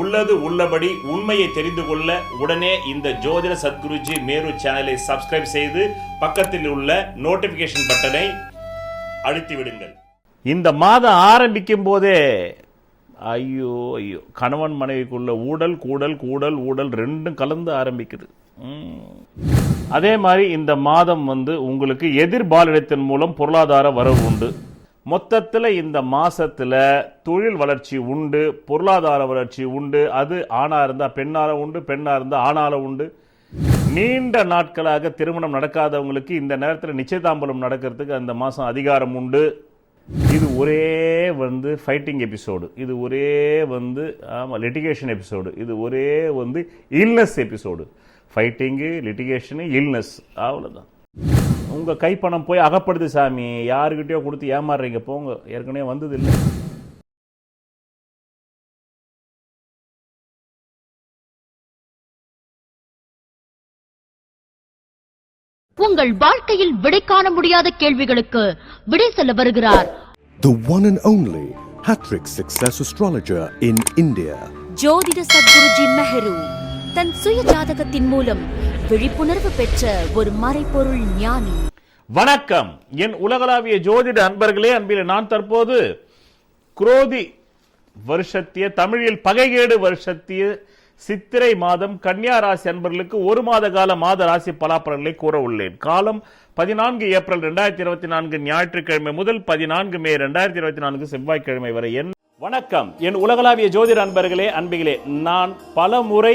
உள்ளது உள்ளபடி உண்மையை தெரிந்து கொள்ள உடனே இந்த ஜோதிட சத்குருஜி மேரு சேனலை சப்ஸ்கிரைப் செய்து பக்கத்தில் உள்ள நோட்டிபிகேஷன் பட்டனை அழுத்தி விடுங்கள். இந்த மாதம் ஆரம்பிக்கும் போதே ஐயோ ஐயோ கணவன் மனைவிக்குள்ள ஊடல் கூடல் கூடல் ஊடல் ரெண்டும் கலந்து ஆரம்பிக்குது. அதே மாதிரி இந்த மாதம் வந்து உங்களுக்கு எதிர்பாலிடத்தின் மூலம் பொருளாதார வரவு உண்டு. மொத்தத்தில் இந்த மாதத்தில் தொழில் வளர்ச்சி உண்டு பொருளாதார வளர்ச்சி உண்டு அது ஆணாக இருந்தால் பெண்ணால் உண்டு பெண்ணாக இருந்தால் ஆணால உண்டு. நீண்ட நாட்களாக திருமணம் நடக்காதவங்களுக்கு இந்த நேரத்தில் நிச்சயதாம்பலம் நடக்கிறதுக்கு அந்த மாதம் அதிகாரம் உண்டு. இது ஒரே வந்து ஃபைட்டிங் எபிசோடு இது ஒரே வந்து ஆமாம் லிட்டிகேஷன் எபிசோடு இது ஒரே வந்து illness episode fighting litigation illness அவ்வளோதான் உங்கள் கைப்பணம் போய் அகப்படுது சாமி. யாருக்கிட்டயோ கொடுத்து ஏமாறுறீங்க. போங்க. ஏற்கனவே வந்தது இல்லை உங்கள் வாழ்க்கையில் விடை காண முடியாத கேள்விகளுக்கு விடை சொல்ல வருகிறார். The one and only Hattrick Success Astrologer in India. ஜோதிட சத்குருஜி மெஹரு தன் சுய ஜாதகத்தின் மூலம் விழிப்புணர்வு பெற்ற ஒரு மறைபொருள் ஞானி. வணக்கம். என் உலகளாவிய ஜோதிட அன்பர்களே அன்பில் நான் தற்போது குரோதி வருஷத்திய தமிழில் பகைகேடு வருஷத்திய சித்திரை மாதம் கன்னியா ராசி அன்பர்களுக்கு ஒரு மாத கால மாத ராசி பலாபலன்களை கூற உள்ளேன். காலம் பதினான்கு ஏப்ரல் ரெண்டாயிரத்தி இருபத்தி நான்கு ஞாயிற்றுக்கிழமை முதல் பதினான்கு மே ரெண்டாயிரத்தி இருபத்தி நான்கு செவ்வாய்க்கிழமை வரை என் வணக்கம். என் உலகளாவிய ஜோதிட அன்பர்களே அன்பிகளே நான் பல முறை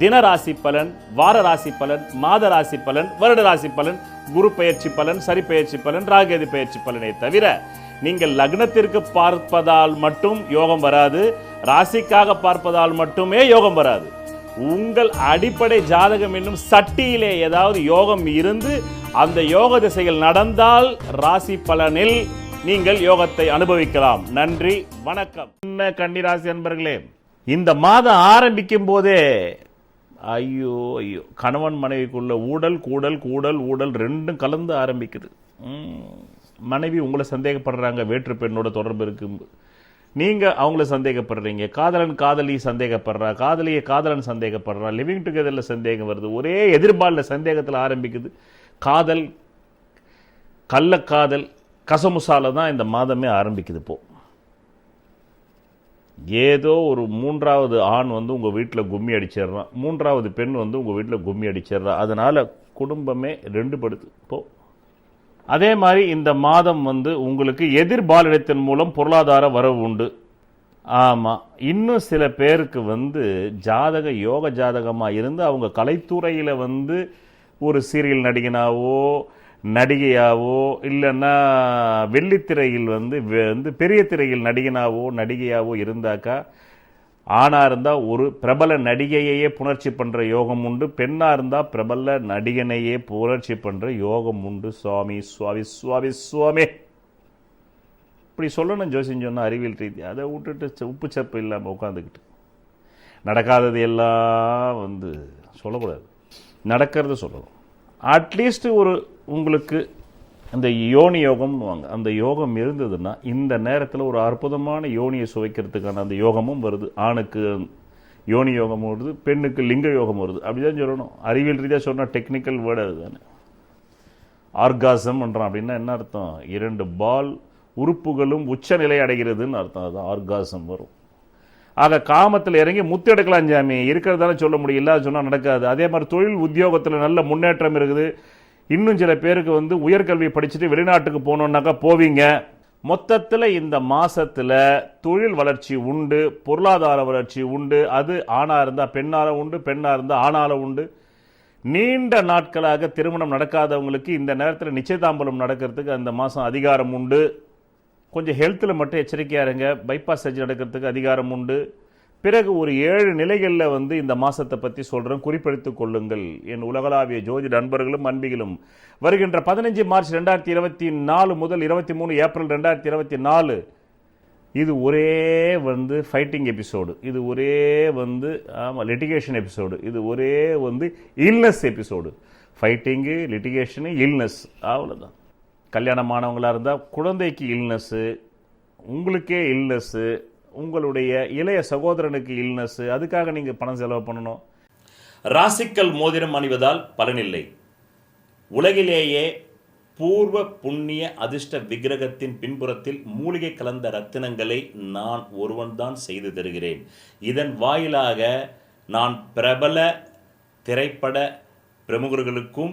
தின ராசி பலன் வார ராசி பலன் மாத ராசி பலன் வருட ராசி பலன் குரு பயிற்சி பலன் சரி பெயர்ச்சி பலன் ராகேது பயிற்சி பலனை தவிர நீங்கள் லக்னத்திற்கு பார்ப்பதால் மட்டும் யோகம் வராது ராசிக்காக பார்ப்பதால் மட்டுமே யோகம் வராது. உங்கள் அடிப்படை ஜாதகம் என்னும் சட்டியிலே ஏதாவது யோகம் இருந்து அந்த யோக திசைகள் நடந்தால் ராசி பலனில் நீங்கள் யோகத்தை அனுபவிக்கலாம். நன்றி வணக்கம். என்ன கன்னிராசி அன்பர்களே இந்த மாதம் ஆரம்பிக்கும் போதே ஐயோ ஐயோ. கணவன் மனைவிக்குள்ள ஊடல் கூடல் கூடல் ஊடல் ரெண்டும் கலந்து ஆரம்பிக்குது. மனைவி உங்களை சந்தேகப்படுறாங்க வேற்று பெண்ணோட தொடர்பு இருக்கு. நீங்கள் அவங்கள சந்தேகப்படுறீங்க. காதலன் காதலி சந்தேகப்படுறா காதலியை காதலன் சந்தேகப்படுறா லிவிங் டுகெதரில் சந்தேகம் வருது. ஒரே எதிர்பாலில் சந்தேகத்தில் ஆரம்பிக்குது. காதல் கள்ளக்காதல் கசமுசால தான் இந்த மாதமே ஆரம்பிக்குது இப்போது ஏதோ ஒரு மூன்றாவது ஆண் வந்து உங்கள் வீட்டில் கும்மி அடிச்சிடுறான் மூன்றாவது பெண் வந்து உங்கள் வீட்டில் கும்மி அடிச்சிடுறா. அதனால் குடும்பமே ரெண்டு படுத்து போ. அதே மாதிரி இந்த மாதம் வந்து உங்களுக்கு எதிர்பாலிடத்தின் மூலம் பொருளாதார வரவு உண்டு. ஆமாம் இன்னும் சில பேருக்கு வந்து ஜாதக யோக ஜாதகமாக இருந்து அவங்க கலைத்துறையில் வந்து ஒரு சீரியல் நடிகனாவோ நடிகையாவோ இல்லைன்னா வெள்ளித்திரையில் வந்து வந்து பெரிய திரையில் நடிகனாவோ நடிகையாவோ இருந்தாக்கா ஆணாக இருந்தால் ஒரு பிரபல நடிகையையே புணர்ச்சி பண்ணுற யோகம் உண்டு. பெண்ணாக இருந்தால் பிரபல நடிகனையே புணர்ச்சி பண்ணுற யோகம் உண்டு. சுவாமி சுவாமி சுவாமி சுவாமி. இப்படி சொல்லணும் ஜோசியம் சொன்னால் அறிவியல் ரீதி. அதை விட்டுட்டு உப்பு சப்பு இல்லாமல் உட்காந்துக்கிட்டு. நடக்காதது எல்லாம் வந்து சொல்லக்கூடாது. நடக்கிறத சொல்லணும். அட்லீஸ்ட் ஒரு உங்களுக்கு அந்த யோனி யோகம்னுவாங்க அந்த யோகம் இருந்ததுன்னா இந்த நேரத்தில் ஒரு அற்புதமான யோனியை சுவைக்கிறதுக்கான அந்த யோகமும் வருது. ஆணுக்கு யோனி யோகம் வருது பெண்ணுக்கு லிங்க யோகம் வருது. அப்படிதான் சொல்லணும். அறிவியல் ரீதியாக சொன்னால் டெக்னிக்கல் வேர்டு அதுதானே ஆர்காசம்ன்றான் அப்படின்னா என்ன அர்த்தம்? இரண்டு பால் உறுப்புகளும் உச்சநிலை அடைகிறதுன்னு அர்த்தம். அது ஆர்காசம் வரும். ஆக காமத்தில் இறங்கி முத்து எடுக்கலாம் சாமி. இருக்கிறதால சொல்ல முடியும். இல்லாத சொன்னால் நடக்காது. அதே மாதிரி தொழில் உத்தியோகத்தில் நல்ல முன்னேற்றம் இருக்குது. இன்னும் சில பேருக்கு வந்து உயர்கல்வி படிச்சுட்டு வெளிநாட்டுக்கு போகணுன்னாக்கா போவீங்க. மொத்தத்தில் இந்த மாதத்தில் தொழில் வளர்ச்சி உண்டு பொருளாதார வளர்ச்சி உண்டு அது ஆணாக இருந்தால் பெண்ணால் உண்டு பெண்ணாக இருந்தால் ஆணால் உண்டு. நீண்ட நாட்களாக திருமணம் நடக்காதவங்களுக்கு இந்த நேரத்தில் நிச்சயதாம்பலம் நடக்கிறதுக்கு அந்த மாதம் அதிகாரம் உண்டு. கொஞ்சம் ஹெல்த்தில் மட்டும் எச்சரிக்கையாக இருங்க. பைபாஸ் சர்ஜரி நடக்கிறதுக்கு அதிகாரம் உண்டு. பிறகு ஒரு ஏழு நிலைகளில் வந்து இந்த மாதத்தை பற்றி சொல்கிறேன் குறிப்பெடுத்துக் கொள்ளுங்கள். என் உலகளாவிய ஜோதி நண்பர்களும் அன்பிகளும். வருகின்ற பதினஞ்சு மார்ச் ரெண்டாயிரத்தி இருபத்தி நாலு முதல் இருபத்தி மூணு ஏப்ரல் ரெண்டாயிரத்தி இருபத்தி நாலு இது ஒரே வந்து ஃபைட்டிங் எபிசோடு இது ஒரே வந்து ஆமாம் லிட்டிகேஷன் எபிசோடு இது ஒரே வந்து illness episode fighting litigation illness அவ்வளோதான் கல்யாணமானவங்களாக இருந்தால் குழந்தைக்கு இல்னஸ்ஸு உங்களுக்கே இல்னஸ்ஸு உங்களுடைய இளைய சகோதரனுக்கு இல்னஸ்ஸு அதுக்காக நீங்கள் பணம் செலவு பண்ணணும். ராசிக்கல் மோதிரம் அணிவதால் பலனில்லை. உலகிலேயே பூர்வ புண்ணிய அதிர்ஷ்ட விக்கிரகத்தின் பின்புறத்தில் மூலிகை கலந்த ரத்தினங்களை நான் ஒருவன்தான் செய்து தருகிறேன். இதன் வாயிலாக நான் பிரபல திரைப்பட பிரமுகர்களுக்கும்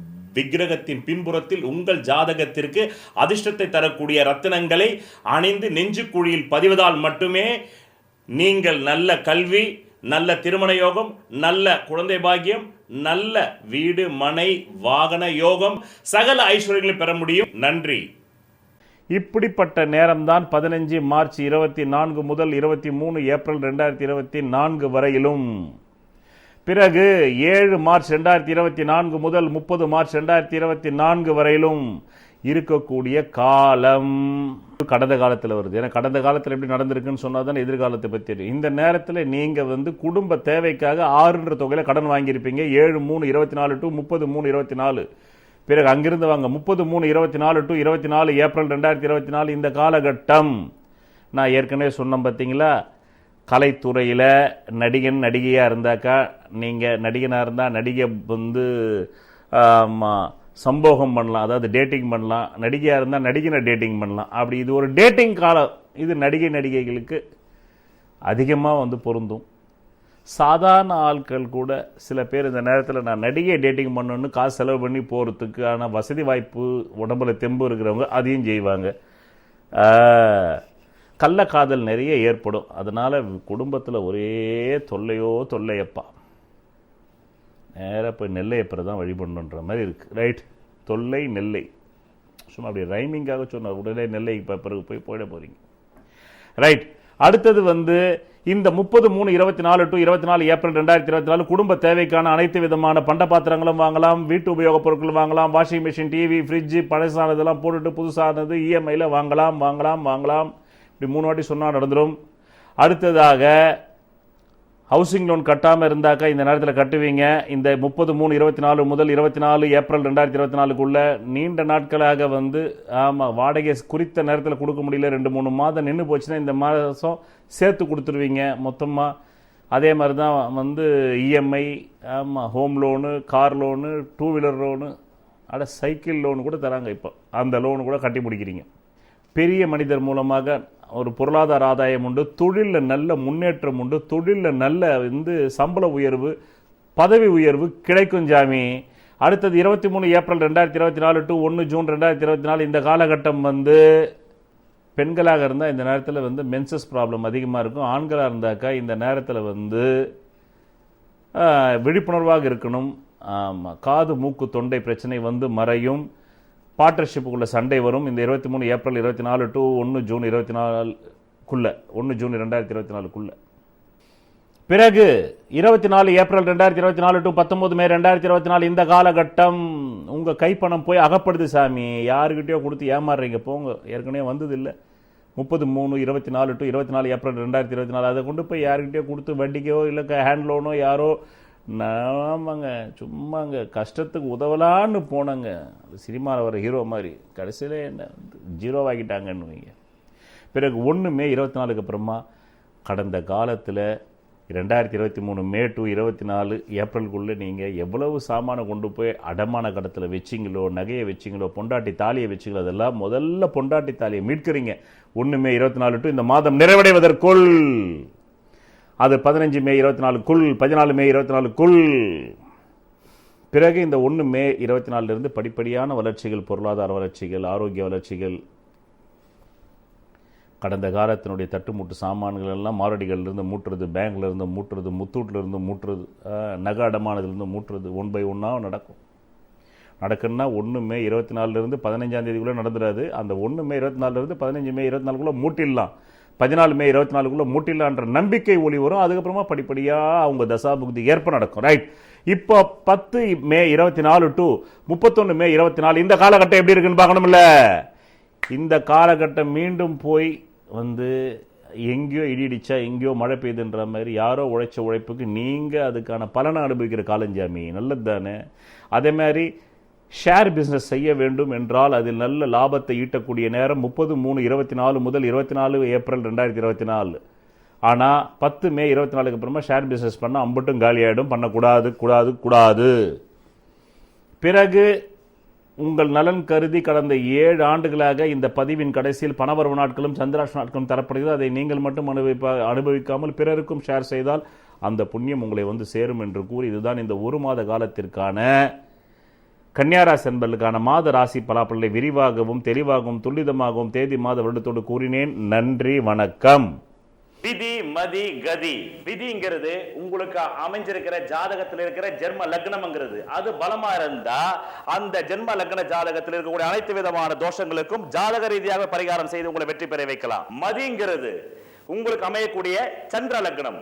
விக்கிரகத்தின் பின்புறத்தில் உங்கள் ஜாதகத்திற்கு அதிர்ஷ்டத்தை தரக்கூடிய ரத்தினங்களை அணிந்து நெஞ்சுக்குழியில் பதிவதால் மட்டுமே நீங்கள் நல்ல கல்வி நல்ல திருமண யோகம் நல்ல குழந்தை பாக்கியம் நல்ல வீடு மனை வாகன யோகம் சகல ஐஸ்வர்யங்களை பெற முடியும். நன்றி. இப்படிப்பட்ட நேரம்தான் பதினஞ்சு மார்ச் இருபத்தி நான்கு முதல் இருபத்தி மூணு ஏப்ரல் ரெண்டாயிரத்தி இருபத்தி நான்கு வரையிலும். பிறகு ஏழு மார்ச் ரெண்டாயிரத்தி இருபத்தி நான்கு முதல் முப்பது மார்ச் ரெண்டாயிரத்தி இருபத்தி நான்கு வரையிலும் இருக்கக்கூடிய காலம். கடந்த காலத்தில் வருது. ஏன்னா கடந்த காலத்தில் எப்படி நடந்திருக்குன்னு சொன்னால் தான் எதிர்காலத்தை பற்றி தெரியும். இந்த நேரத்தில் நீங்கள் வந்து குடும்ப தேவைக்காக ஆறுன்ற தொகையில் கடன் வாங்கியிருப்பீங்க. ஏழு மூணு இருபத்தி நாலு டு முப்பது மூணு இருபத்தி நாலு. பிறகு அங்கிருந்து வாங்க. முப்பது மூணு இருபத்தி நாலு டு இருபத்தி நாலு ஏப்ரல் ரெண்டாயிரத்தி இருபத்தி நாலு இந்த காலகட்டம். நான் ஏற்கனவே சொன்னேன் பார்த்தீங்களா கலைத்துறையில் நடிகன் நடிகையாக இருந்தாக்கா நீங்கள் நடிகனாக இருந்தால் நடிகை வந்து சம்போகம் பண்ணலாம். அதாவது டேட்டிங் பண்ணலாம். நடிகையாக இருந்தால் நடிகனை டேட்டிங் பண்ணலாம். அப்படி இது ஒரு டேட்டிங் காலம். இது நடிகை நடிகைகளுக்கு அதிகமாக வந்து பொருந்தும். சாதாரண ஆட்கள் கூட சில பேர் இந்த நேரத்தில் நான் நடிகை டேட்டிங் பண்ணணும்னு காசு செலவு பண்ணி போகிறதுக்கான வசதி வாய்ப்பு உடம்புல தெம்பு இருக்கிறவங்க அதையும் செய்வாங்க. கள்ளக்காதல் நிறைய ஏற்படும். அதனால் குடும்பத்தில் ஒரே தொல்லையோ தொல்லையப்பா. நேராக போய் நெல்லையப்பரை தான் வழிபடணுன்ற மாதிரி இருக்குது ரைட் தொல்லை நெல்லை. சும்மா அப்படி ரைமிங்காக சொன்னார். உடனே நெல்லை பிறகு போய் போயிட போகிறீங்க ரைட் அடுத்தது வந்து இந்த முப்பது மூணு இருபத்தி நாலு டு இருபத்தி நாலு ஏப்ரல் ரெண்டாயிரத்தி இருபத்தி நாலு குடும்ப தேவைக்கான அனைத்து விதமான பண்ட பாத்திரங்களும் வாங்கலாம். வீட்டு உபயோகப் பொருட்கள் வாங்கலாம். வாஷிங் மிஷின் டிவி ஃப்ரிட்ஜு பழசானதெல்லாம் போட்டுட்டு புதுசானது இஎம்ஐயில் வாங்கலாம் வாங்கலாம் வாங்கலாம். இப்படி மூணு வாட்டி சொன்னால் நடந்துடும் அடுத்ததாக ஹவுசிங் லோன் கட்டாமல் இருந்தாக்கா இந்த நேரத்தில் கட்டுவீங்க. இந்த முப்பது மூணு இருபத்தி நாலு முதல் இருபத்தி நாலு ஏப்ரல் ரெண்டாயிரத்தி இருபத்தி நாலுக்குள்ள நீண்ட நாட்களாக வந்து ஆமாம் வாடகை குறித்த நேரத்தில் கொடுக்க முடியல. ரெண்டு மூணு மாதம் நின்று போச்சுன்னா இந்த மாதம் சேர்த்து கொடுத்துருவீங்க மொத்தமாக அதே மாதிரி தான் வந்து இஎம்ஐ ஆமாம் home loan car loan two wheeler loan அட சைக்கிள் லோனு கூட தராங்க இப்போ. அந்த லோனு கூட கட்டி முடிக்கிறீங்க. பெரிய மனிதர் மூலமாக ஒரு பொருளாதார ஆதாயம் உண்டு தொழிலில் நல்ல முன்னேற்றம் உண்டு தொழிலில் நல்ல வந்து சம்பள உயர்வு பதவி உயர்வு கிடைக்கும் ஜாமி. அடுத்தது இருபத்தி மூணு ஏப்ரல் ரெண்டாயிரத்தி இருபத்தி நாலு டு ஒன்று ஜூன் ரெண்டாயிரத்தி இருபத்தி நாலு இந்த காலகட்டம் வந்து பெண்களாக இருந்தால் இந்த நேரத்தில் வந்து மென்சஸ் ப்ராப்ளம் அதிகமாக இருக்கும். ஆண்களாக இருந்தாக்கா இந்த நேரத்தில் வந்து விழிப்புணர்வாக இருக்கணும். ஆமாம் காது மூக்கு தொண்டை பிரச்சனை வந்து மறையும். பார்ட்னர்ஷிப்புக்குள்ள சண்டை வரும். இந்த இருபத்தி மூணு ஏப்ரல் இருபத்தி நாலு டு ஒன்று ஜூன் இருபத்தி நாலுக்குள்ளே. ஒன்று ஜூன் ரெண்டாயிரத்தி இருபத்தி நாலுக்குள்ளே. பிறகு இருபத்தி நாலு ஏப்ரல் ரெண்டாயிரத்தி இருபத்தி நாலு டு பத்தொம்பது மே ரெண்டாயிரத்தி இருபத்தி நாலு இந்த காலகட்டம் உங்கள் கைப்பணம் போய் அகப்படுது சாமி. யாருக்கிட்டேயோ கொடுத்து ஏமாறுறீங்க. போங்க. ஏற்கனவே வந்தது இல்லை முப்பது மூணு இருபத்தி நாலு டு இருபத்தி நாலு ஏப்ரல் ரெண்டாயிரத்தி இருபத்தி நாலு. அதை கொண்டு போய் யாருக்கிட்டேயோ கொடுத்து வட்டிக்கோ இல்லை ஹேண்ட் லோனோ யாரோ ஆமாங்க சும்மாங்க கஷ்டத்துக்கு உதவலான்னு போனங்க. சினிமாவில் வர ஹீரோ மாதிரி கடைசியில் என்ன ஜீரோவாகிட்டாங்கன்னு வைங்க. பிறகு ஒன்று மே இருபத்தி நாலுக்கு அப்புறமா கடந்த காலத்தில் ரெண்டாயிரத்தி இருபத்தி மூணு மே டு இருபத்தி நாலு ஏப்ரலுக்குள்ளே நீங்கள் எவ்வளவு சாமானை கொண்டு போய் அடமான கடத்தில் வச்சிங்களோ நகையை வச்சிங்களோ பொண்டாட்டி தாலியை வச்சிங்களோ அதெல்லாம் முதல்ல பொண்டாட்டி தாலியை மீட்கிறீங்க. ஒன்று மே இருபத்தி நாலு டு இந்த மாதம் நிறைவடைவதற்குள். அது பதினஞ்சு மே இருபத்தி நாலுக்குள் பதினாலு மே இருபத்தி நாலுக்குள் பிறகு இந்த ஒன்று மே இருபத்தி நாலுலேருந்து படிப்படியான வளர்ச்சிகள் பொருளாதார வளர்ச்சிகள் ஆரோக்கிய வளர்ச்சிகள் கடந்த காலத்தினுடைய தட்டுமுட்டு சாமான்கள் எல்லாம் மாரடிகள்லேருந்து மூட்டுறது பேங்க்ல இருந்து மூட்டுறது முத்தூட்லேருந்து மூட்டுறது ஆஹ், நகை அடமானதுலேருந்து மூட்டுறது ஒன் பை ஒன்னாக நடக்கும். நடக்குன்னா ஒன்று மே இருபத்தி நாலுலேருந்து பதினஞ்சாம் தேதிக்குள்ளே நடந்துடாது அந்த ஒன்று மே இருபத்தி நாலுலேருந்து பதினஞ்சு மே இருபத்தி நாலுக்குள்ளே மூட்டிடலாம். பதினாலு மே இருபத்தி நாலுக்குள்ளே மூட்டிலான்ற நம்பிக்கை ஒளி வரும். அதுக்கப்புறமா படிப்படியாக அவங்க தசாபுக்தி ஏற்ப நடக்கும். ரைட் இப்போ பத்து மே இருபத்தி நாலு டு முப்பத்தொன்று மே இருபத்தி நாலு இந்த காலகட்டம் எப்படி இருக்குன்னு பார்க்கணும்ல? இந்த காலகட்டம் மீண்டும் போய் வந்து எங்கேயோ இடி இடிச்சா எங்கேயோ மழை பெய்யுதுன்ற மாதிரி யாரோ உழைச்ச உழைப்புக்கு நீங்கள் அதுக்கான பலனை அனுபவிக்கிற காலஞ்சாமி. நல்லது தானே அதே மாதிரி ஷேர் பிஸ்னஸ் செய்ய வேண்டும் என்றால் அதில் நல்ல லாபத்தை ஈட்டக்கூடிய நேரம் முப்பது மூணு இருபத்தி நாலு முதல் இருபத்தி நாலு ஏப்ரல் ரெண்டாயிரத்தி இருபத்தி நாலு ஆனால் பத்து மே இருபத்தி நாலுக்கு அப்புறமா ஷேர் பிஸ்னஸ் பண்ணால் அம்பட்டும் காலியாயிடும் பண்ணக்கூடாது கூடாது கூடாது. பிறகு உங்கள் நலன் கருதி கடந்த ஏழு ஆண்டுகளாக இந்த பதிவின் கடைசியில் பணவரவு நாட்களும் சந்திராஷ் நாட்களும் தரப்படுகிறது. அதை நீங்கள் மட்டும் அனுபவிப்பா அனுபவிக்காமல் பிறருக்கும் ஷேர் செய்தால் அந்த புண்ணியம் உங்களை வந்து சேரும் என்று கூறி இதுதான் இந்த ஒரு மாத காலத்திற்கான கன்னியாராசி என்பதற்கான மாத ராசி பலாப்பலை விரிவாகவும் தெளிவாகவும் துல்லிதமாகவும் தேதி மாத வருடத்தோடு கூறினேன். நன்றி வணக்கம். விதி மதி கதி. விதிங்கிறது உங்களுக்கு அமைஞ்சிருக்கிற ஜாதகத்தில் இருக்கிற ஜென்ம லக்னம்ங்கிறது. அது பலமா இருந்தா அந்த ஜென்ம லக்ன ஜாதகத்தில் இருக்கக்கூடிய அனைத்து விதமான தோஷங்களுக்கும் ஜாதக ரீதியாக பரிகாரம் செய்து உங்களை வெற்றி பெற வைக்கலாம். மதிங்கிறது உங்களுக்கு அமையக்கூடிய சந்திர லக்னம்.